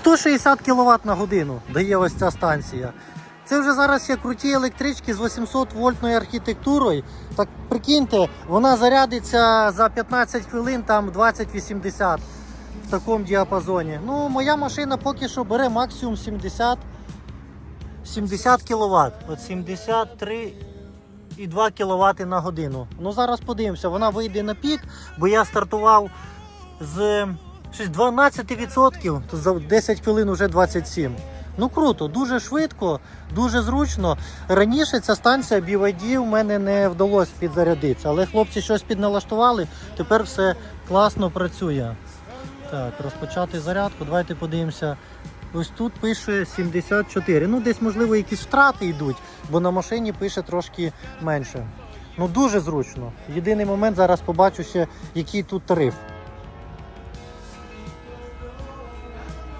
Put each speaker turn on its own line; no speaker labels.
160 кВт на годину дає ось ця станція. Це вже зараз є круті електрички з 800 вольтною архітектурою. Так прикиньте, вона зарядиться за 15 хвилин, там 20-80 в такому діапазоні. Ну, моя машина поки що бере максимум 70, 70 кВт. От 73 і 2 кВт на годину. Ну зараз подивимося, вона вийде на пік, бо я стартував з щось 12%, то за 10 хвилин вже 27. Ну круто, дуже швидко, дуже зручно. Раніше ця станція BYD в мене не вдалося підзарядитися, але хлопці щось підналаштували, тепер все класно працює. Так, розпочати зарядку. Давайте подивимося. Ось тут пише 74. Ну, десь, можливо, якісь втрати йдуть, бо на машині пише трошки менше. Ну, дуже зручно. Єдиний момент зараз побачу ще, який тут тариф.